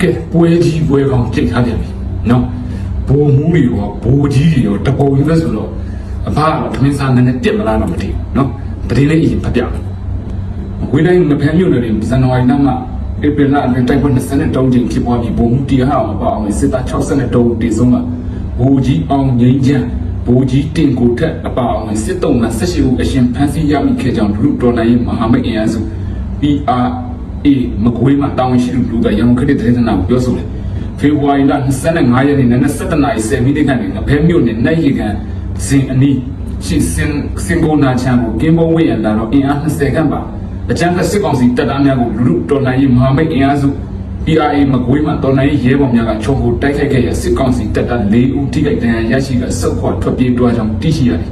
ကဲပွဲကြီးပွဲကောင်းကြိတ်ထားပြန်ပြီနော်ဘိုလ်မူးတွေရောဘိုလ်ကြီးတွေရောတပုံကြီးပဲဆိုတော့အဘကတော့သမင်းစားနည်းနည်းတက်မလားတော့မသိဘူးနော်ပတိလေးအရင်ဖတ်ပြမယ်ဝေးတိုင်းငဖမ်းမြို့နယ်ဇန်နဝါရီလမှာဧပြီလအတွင်းတိုက်ပွဲ23ကြိမ်ဖြစ်ပွားပြီးဘုံမှုတရားဟောင်းပါအောင်စစ်သား63တေဆုံးကဘိုလ်ကြီးအောင်ငိမ့်ချမ်းဘိုလ်ကြီးတင်ကိုထက်အပါအောင်စစ်တုံးက18ဦးအရှင်ဖမ်းဆီးရမိခဲ့ကြောင်းလူတော်နိုင်မဟာမိတ်အင်အားစု PR အေးမကွေးမှာတောင်းရှိလူလူကရန်ကုန်ခရစ်တဲ့ဒေသနာကိုပြောဆိုတယ်ဖေဖော်ဝါရီလ25ရက်နေ့နနက်7:00နာရီ10မိနစ်ခန့်တွင်ဖဲမြို့နယ်နိုင်ရီကန်ဇင်အနီးရှိစင်စင်ကိုနာချန်ကိုကင်းဘုံဝေးရန်လာတော့အင်အား20ခန့်ပါအကြမ်းဖက်စစ်ကောင်စီတပ်သားများကိုလူလူတော်လှန်ရေးမဟာမိတ်အင်အားစု PRA မကွေးမှာတော်လှန်ရေးရဲဘော်များကချုံကိုတိုက်ခိုက်ခဲ့ရစစ်ကောင်စီတပ်သား၄ဦးထိခိုက်ဒဏ်ရာရရှိကစုခွာထွက်ပြေးတွားကြောင်းသိရှိရတယ်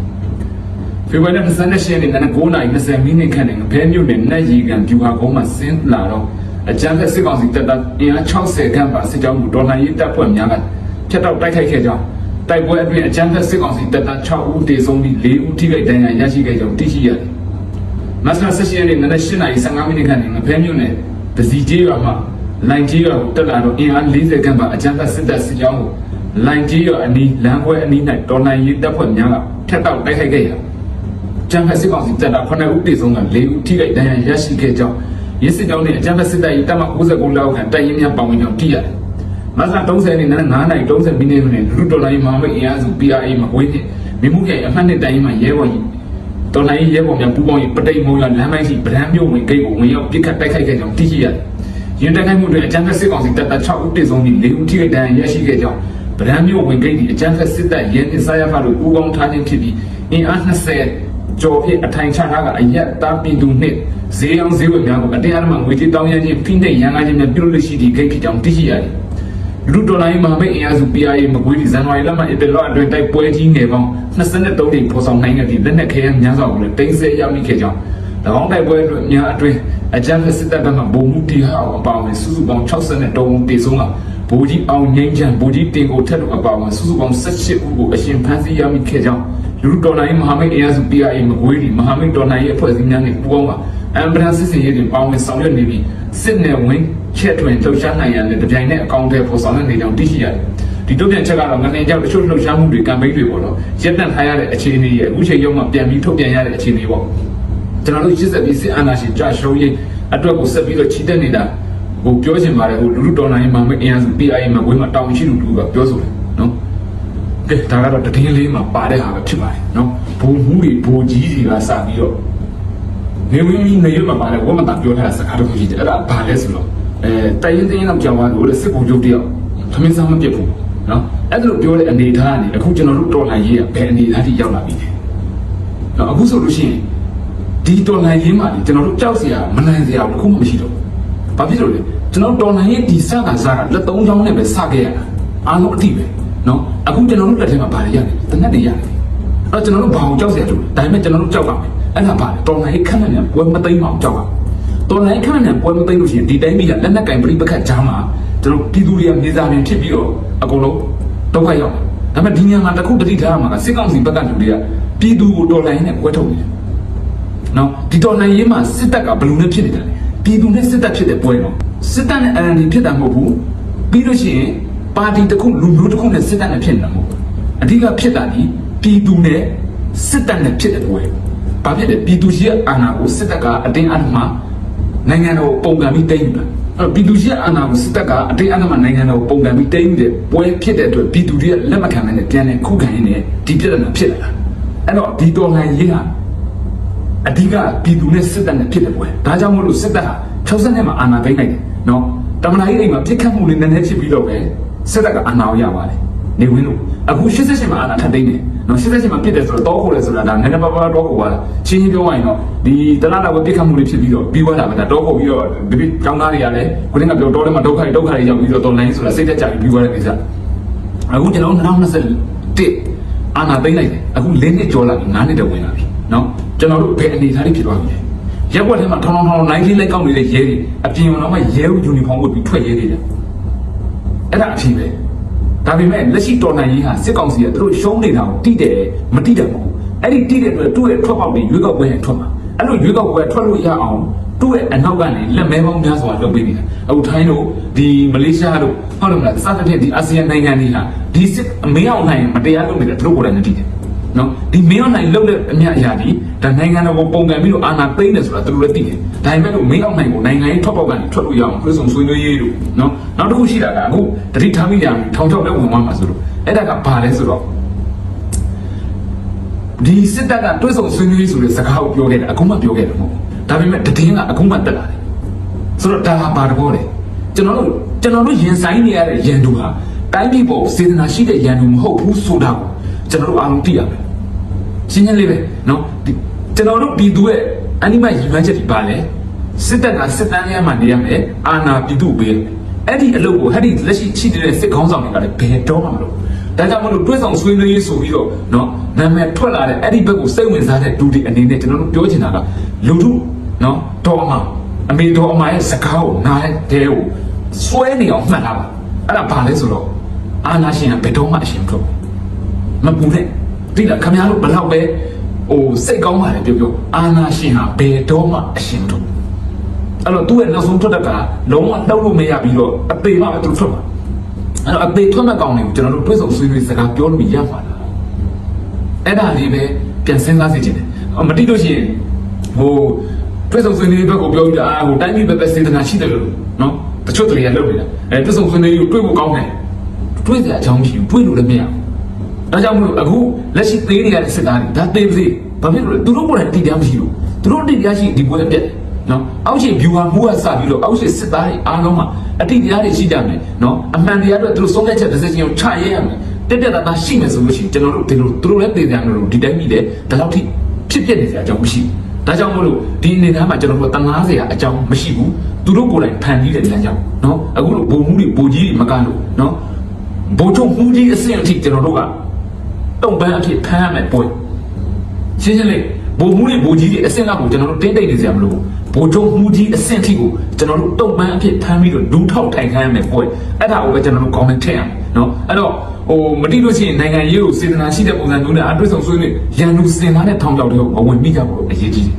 ဖေဖော်ဝါရီလ28ရက်နေ့နနက်9:20မိနစ်ခန့်တွင်ဘဲမြို့နယ်နတ်ရီကန်ပြူဟာကုန်းမှာဆင်းလာတော့အကြမ်းဖက်စစ်ကောင်စီတပ်သားအင်အား60ခန့်ပါစစ်ကြောင်းကိုတော်လှန်ရေးတပ်ဖွဲ့များကဖျက်တောက်တိုက်ခိုက်ခဲ့ကြောင်းတိုက်ပွဲအတွင်းအကြမ်းဖက်စစ်ကောင်စီတပ်သား6ဦးတေဆုံးပြီး4ဦးထိခိုက်ဒဏ်ရာရရှိခဲ့ကြောင်းသိရှိရတယ်မတ်လ18ရက်နေ့နနက်8:15မိနစ်ခန့်တွင်ငဖဲမြို့နယ်ပစီကျေးရွာမှာလိုင်ကျေးရွာကိုတက်လာတော့အင်အား40ခန့်ပါအကြမ်းဖက်စစ်တပ်စစ်ကြောင်းကိုလိုင်ကျေးရွာအနီးလမ်းခွဲအနီး၌တော်လှန်ရေးတပ်ဖွဲ့များကဖျက်တောက်တိုက်ခိုက်ခဲ့ရာ ကျန်းဖက်စစ်ကောင်စီတပ်သား9ဦးတေဆုံးက4ဦးထိခိုက်ဒဏ်ရာရရှိခဲ့ကြောင်းရစ်စစ်ကြောင်းနဲ့အကြမ်းဖက်စစ်တပ်၏တပ်မ69လောက်ခန့်တိုက်ရင်များပါဝင်ကြောင်းသိရတယ်။မတ်လ30ရက်နေ့နနက်9:30မိနစ်တွင်လူတော်လိုင်းမဟာမိတ်အင်အားစု PRA မကွေးနှင့်မြမှုခိုင်အမှတ်နှစ်တိုင်းမှာရဲဘော်ကြီးတော်လိုင်းရဲဘော်များပူးပေါင်း၍ပတိတ်မုံရလမ်းမိုင်းရှိဗရန်မြို့ဝင်ဂိတ်ကိုဝင်ရောက်ပစ်ခတ်တိုက်ခိုက်ခဲ့ကြောင်းသိရှိရတယ်။ရင်တိုက်ခိုက်မှုတွင်အကြမ်းဖက်စစ်ကောင်စီတပ်သား6ဦးတေဆုံးပြီး4ဦးထိခိုက်ဒဏ်ရာရရှိခဲ့ကြောင်းဗရန်မြို့ဝင်ဂိတ်သည်အကြမ်းဖက်စစ်တပ်ရဲနှင့်စားရဖတို့ပူးပေါင်းထားခြင်းဖြစ်ပြီးအင်အား20 ကျော်ဖြင့်အထိုင်ချထားကအရက်သားပြည်သူနှင့်ဈေးအောင်ဈေးဝယ်များကိုအတရားဓမ္မငွေကြေးတောင်းရခြင်းဖိနှိပ်ရန်ကားခြင်းများပြုလုပ်လို့ရှိသည့်ဂိတ်ဖြစ်ကြောင်းသိရှိရတယ်။လူတော်လိုင်းမဟာမိတ်အင်အားစု PRA မကွေးဒီဇန်နဝါရီလမှာဧပြီလအတွင်းတိုက်ပွဲကြီးငယ်ပေါင်း23ကြိမ်ဖော်ဆောင်နိုင်ခဲ့ပြီးလက်နက်ခဲယမ်းများစွာကိုလည်းတင်ဆက်ရမိခဲ့ကြောင်း၎င်းတိုက်ပွဲအတွင်းများအတွင်းအကြမ်းဖက်စစ်တပ်ဘက်မှဗိုလ်မှူးတီဟာအပါအဝင်စုစုပေါင်း63ဦးတေဆုံးကဗိုလ်ကြီးအောင်ငိမ့်ချန်ဗိုလ်ကြီးတင်ကိုထက်တို့အပါအဝင်စုစုပေါင်း18ဦးကိုအရှင်ဖမ်းဆီးရမိခဲ့ကြောင်း လူတော်လိုင်းမဟာမိတ်အင်အားစု PRA မကွေးဒီမဟာမိတ်တော်လိုင်းရဲ့အဖွဲ့အစည်းများနဲ့ပူးပေါင်းကအမ်ဘရန်စစ်စင်ရေးတွင်ပါဝင်ဆောင်ရွက်နေပြီးစစ်နယ်ဝင်ချက်တွင်လှုပ်ရှားနိုင်ရတဲ့တပြိုင်နက်အကောင့်တွေပေါ်ဆောင်ရွက်နေကြောင်းသိရှိရတယ်။ဒီတုံ့ပြန်ချက်ကတော့ငနေကြောက်တချို့လှုပ်ရှားမှုတွေကမ်ပိန်းတွေပေါ့နော်။ရက်တန့်ထားရတဲ့အခြေအနေရဲ့အခုချိန်ရောက်မှပြန်ပြီးထုတ်ပြန်ရတဲ့အခြေအနေပေါ့။ကျွန်တော်တို့ရှစ်ဆက်ပြီးစစ်အာဏာရှင်ကြရှုံးရေးအတွက်ကိုဆက်ပြီးတော့ချီတက်နေတာဟိုပြောချင်ပါတယ်ဟိုလူလူတော်နိုင်မှာမအင်အားစု PIA မှာဝင်းမှာတောင်းရှိလူလူကပြောဆိုတယ်နော်။ ကဲဒါကတော့တည်င်းလေးမှာပါတဲ့ဟာပဲဖြစ်ပါတယ်နော်။ဘုံမှုတွေဘိုးကြီးတွေကစပြီးတော့နေဝင်းကြီးနေရမှာပါလေဝမတာပြောထားတဲ့စကားတစ်ခုရှိတယ်အဲ့ဒါဘာလဲဆိုတော့အဲတိုင်ရင်တင်းတော့ကြောင်သွားလို့လေစစ်ကူချုပ်တယောက်သမင်းစားမပြတ်ဘူးနော်အဲ့ဒါလိုပြောတဲ့အနေထားကနေအခုကျွန်တော်တို့တော်လှန်ရေးကဘယ်အနေထားထိရောက်လာပြီလဲနော်အခုဆိုလို့ရှိရင်ဒီတော်လှန်ရေးမှာကျွန်တော်တို့ကြောက်စရာမနိုင်စရာဘာမှမရှိတော့ဘူးဘာဖြစ်လို့လဲကျွန်တော်တော်လှန်ရေးဒီစတာစားတာလက်သုံးချောင်းနဲ့ပဲစခဲ့ရတာအားလုံးအတိပဲ နော်အခုကျွန်တော်တို့လက်ထဲမှာဘာတွေရတယ်တနက်တွေရတယ်အဲ့တော့ကျွန်တော်တို့ဘာအောင်ကြောက်စရာတူလဲဒါပေမဲ့ကျွန်တော်တို့ကြောက်ပါမယ်အဲ့ဒါပါလေတော်လိုင်းခန့်မြန်ပွဲမသိမ်းအောင်ကြောက်ပါတော်လိုင်းခန့်မြန်ပွဲမသိမ်းလို့ရှိရင်ဒီတိုင်းပြည်ကလက်နက်ကင်ပြိပခတ်ကြားမှာကျွန်တော်ပြည်သူတွေကမြေစာမြင်ဖြစ်ပြီးတော့အကုန်လုံးဒုက္ခရောက်ဒါပေမဲ့ဒီညမှာတစ်ခုတတိထားမှာကစစ်ကောင်စီဘက်ကလူတွေကပြည်သူကိုတော်လိုင်းနဲ့ပွဲထုတ်နေတယ်နော်ဒီတော်လိုင်းရေးမှာစစ်တပ်ကဘယ်လိုနဲ့ဖြစ်နေတယ်လဲပြည်သူနဲ့စစ်တပ်ဖြစ်တဲ့ပွဲတော့စစ်တပ်နဲ့အန်ဒီဖြစ်တာမဟုတ်ဘူးပြီးလို့ရှိရင် ပါတီတစ်ခုလူမျိုးတစ်ခုနဲ့စစ်တပ်နဲ့ဖြစ်နေတာမဟုတ်ဘူးအဓိကဖြစ်တာဒီပြည်သူနဲ့စစ်တပ်နဲ့ဖြစ်တဲ့ပွဲဘာဖြစ်လဲပြည်သူရှိရဲ့အာဏာကိုစစ်တပ်ကအတင်းအဓမ္မနိုင်ငံတော်ပုံကံပြီးတိမ့်တာအဲ့တော့ပြည်သူရှိရဲ့အာဏာကိုစစ်တပ်ကအတင်းအဓမ္မနိုင်ငံတော်ပုံကံပြီးတိမ့်တဲ့ပွဲဖြစ်တဲ့အတွက်ပြည်သူတွေကလက်မခံနိုင်တဲ့ပြန်လည်ခုခံရင်းနဲ့ဒီပြဿနာဖြစ်လာတာအဲ့တော့ဒီတော်လှန်ရေးဟာအဓိကပြည်သူနဲ့စစ်တပ်နဲ့ဖြစ်တဲ့ပွဲဒါကြောင့်မို့လို့စစ်တပ်ဟာ60နှစ်မှာအာဏာသိမ်းလိုက်တယ်နော်တမန်တော်ကြီးအိမ်မှာပြစ်ခတ်မှုလေးနည်းနည်းဖြစ်ပြီးတော့ပဲ စစ်တပ်ကအာဏာကိုရပါတယ်နေဝင်းလို့အခု88မှာအာဏာထပ်သိမ်းတယ်နော်88မှာပြစ်တယ်ဆိုတော့တောခိုလဲဆိုတာဒါနည်းနည်းပါးပါးတောခိုပါလားချင်းချင်းပြောရရင်တော့ဒီတလားလာဝပြစ်ခတ်မှုလေးဖြစ်ပြီးတော့ပြီးသွားတာပဲဒါတောခိုပြီးတော့ဒီပြကျောင်းသားတွေကလည်းကိုင်းကပြောတောထဲမှာဒုက္ခတွေဒုက္ခတွေရောက်ပြီးတော့တော်လိုင်းဆိုတာစိတ်သက်ကြပြီးပြီးသွားတဲ့ကိစ္စအခုကျွန်တော်2021အာနာသိမ့်လိုက်တယ်အခု၄နှစ်ကျော်လာပြီ9နှစ်တည်းဝင်လာပြီနော်ကျွန်တော်တို့ဘယ်အနေအထားလေးဖြစ်သွားပြီလဲရက်ွက်ထဲမှာထောင်းထောင်းထောင်းနိုင်လေးလိုက်ကောက်နေတဲ့ရဲတွေအပြင်တော့မှရဲယူနီဖောင်းဝတ်ပြီးထွက်ရဲနေတယ် အဲ့ဒါအဖြစ်ပဲဒါပေမဲ့လက်ရှိတော်နိုင်ရေးဟာစစ်ကောင်စီကသူတို့ရှုံးနေတာကိုတိတယ်မတိတယ်မဟုတ်ဘူးအဲ့ဒီတိတဲ့အတွက်သူ့ရဲ့ထွက်ပေါက်တွေရွေးကောက်ပွဲနဲ့ထွက်မှာအဲ့လိုရွေးကောက်ပွဲထွက်လို့ရအောင်သူ့ရဲ့အနောက်ကနေလက်မဲပေါင်းများစွာလုပ်ပေးနေတာအခုထိုင်းတို့ဒီမလေးရှားတို့ဟုတ်တယ်မလားစသဖြင့်ဒီအာဆီယံနိုင်ငံတွေဟာဒီစစ်အမေအောင်နိုင်မတရားလုပ်နေတဲ့သူတို့ကိုယ်တိုင်မသိတယ်နော်ဒီမင်းအောင်နိုင်လုပ်တဲ့အမြအရာဒီ ဒါနိုင်ငံတော်ကိုပုံကံပြီးတော့အာဏာသိမ်းတယ်ဆိုတာသူတို့လည်းသိတယ်ဒါပေမဲ့လို့မင်းအောင်နိုင်ကိုနိုင်ငံရေးထွက်ပေါက်ကနေထွက်လို့ရအောင်ပြည်စုံဆွေးနွေးရေးတို့နော်နောက်တစ်ခုရှိတာကအခုတတိထားမိကြထောင်ချောက်လည်းဝင်သွားမှာဆိုတော့အဲ့ဒါကဘာလဲဆိုတော့ ဒီစစ်တပ်ကတွဲဆုံဆွေးနွေးဆိုတဲ့စကားကိုပြောခဲ့တာအခုမှပြောခဲ့တယ်မဟုတ်ဘူးဒါပေမဲ့တည်င်းကအခုမှတက်လာတယ်ဆိုတော့ဒါဟာဘာတဘောလဲကျွန်တော်တို့ကျွန်တော်တို့ရင်ဆိုင်နေရတဲ့ရန်သူဟာတိုင်းပြည်ပေါ်စေတနာရှိတဲ့ရန်သူမဟုတ်ဘူးဆိုတာကိုကျွန်တော်တို့အားလုံးသိရမယ်ရှင်းရှင်းလေးပဲเนาะဒီ ကျွန်တော်တို့ပြည်သူရဲ့အနိမရည်မှန်းချက်ဒီပါလဲစစ်တပ်ကစစ်တမ်းရမှနေရမယ်အာဏာပြည်သူပေးအဲ့ဒီအလုပ်ကိုဟဲ့ဒီလက်ရှိရှိနေတဲ့စစ်ခေါင်းဆောင်တွေကလည်းဘယ်တော့မှမလုပ်ဘူးဒါကြောင့်မလို့တွဲဆောင်ဆွေးနွေးရေးဆိုပြီးတော့เนาะနာမည်ထွက်လာတဲ့အဲ့ဒီဘက်ကိုစိတ်ဝင်စားတဲ့ဒူဒီအနေနဲ့ကျွန်တော်တို့ပြောချင်တာကလူထုเนาะတော်အမအမေတော်အမရဲ့စကားကိုနားတဲ့ကိုစွဲနေအောင်မှတ်လာပါအဲ့ဒါဘာလဲဆိုတော့အာနာရှင်ကဘယ်တော့မှအရှင်မထုတ်ဘူး မပူနဲ့တိလားခမရတို့ဘလောက်ပဲ ဟိုစိတ်ကောင်းပါလေပြောပြောအာနာရှင်ဟာဘယ်တော့မှအရှင်တို့အဲ့တော့သူ့ရဲ့နောက်ဆုံးထွက်တက်ကလုံးဝလှုပ်လို့မရပြီးတော့အသေးမှပဲသူထွက်မှာအဲ့တော့အသေးထွက်မဲ့ကောင်းတွေကိုကျွန်တော်တို့တွေးဆုံဆွေးနွေးစကားပြောလို့ရမှာလားအဲ့ဒါလေးပဲပြန်စဉ်းစားစေချင်တယ်အော်မတိလို့ရှိရင်ဟိုတွေးဆုံဆွေးနွေးဘက်ကိုပြောပြီးတော့အာဟိုတိုင်းပြည်ဘက်ပဲစေတနာရှိတယ်လို့နော်တချို့တွေကလုပ်နေတာအဲတွေးဆုံဆွေးနွေးကိုတွေးဖို့ကောင်းတယ်တွေးစရာအကြောင်းမရှိဘူးတွေးလို့လည်းမရဘူး ဒါကြောင့်မလို့အခုလက်ရှိသေးနေရတဲ့စစ်သားတွေဒါသေးပါစေဘာဖြစ်လို့လဲသူတို့ကိုယ်တိုင်တည်တရားမရှိဘူးသူတို့တည်တရားရှိဒီပွဲပြက်နော်အောက်ရှိ viewer မှုကစပြီးတော့အောက်ရှိစစ်သားတွေအားလုံးမှာအတည်တရားတွေရှိကြမယ်နော်အမှန်တရားတွေသူတို့ဆုံးဖြတ်ချက်တစ်စက်ချင်းကိုချရဲရမယ်တက်တက်တာတာရှိမယ်ဆိုလို့ရှိရင်ကျွန်တော်တို့ဒီလိုသူတို့လည်းတည်တရားမလို့ဒီတိုင်းမိတယ်ဒါတော့ထိဖြစ်ပြနေစရာအကြောင်းမရှိဘူးဒါကြောင့်မလို့ဒီအနေနဲ့မှာကျွန်တော်တို့တနာစရာအကြောင်းမရှိဘူးသူတို့ကိုယ်တိုင်ဖန်တီးတဲ့လမ်းကြောင်းနော်အခုလိုဘုံမှုတွေဘိုကြီးတွေမကလို့နော်ဘိုးချုပ်မှုကြီးအဆင့်အထိကျွန်တော်တို့က တုံပန်းအဖြစ်ဖမ်းရမယ်ပွဲရှင်းရှင်းလေးဘိုလ်မှုတွေဘိုလ်ကြီးတွေအဆင့်လောက်ကိုကျွန်တော်တို့တင်းတိတ်နေကြမလို့ဘိုလ်ချုပ်မှုကြီးအဆင့်ထိကိုကျွန်တော်တို့တုံပန်းအဖြစ်ဖမ်းပြီးတော့ဒူးထောက်ထိုင်ခိုင်းရမယ်ပွဲအဲ့ဒါကိုပဲကျွန်တော်တို့ comment ထည့်ရမယ်နော်အဲ့တော့ဟိုမတိလို့ရှိရင်နိုင်ငံရေးကိုစေတနာရှိတဲ့ပုံစံမျိုးနဲ့အတွေ့အကြုံဆွေးနွေးရန်သူစင်သားတဲ့ထောင်ချောက်တွေကိုမဝင်မိကြဘူးလို့အရေးကြီးတယ်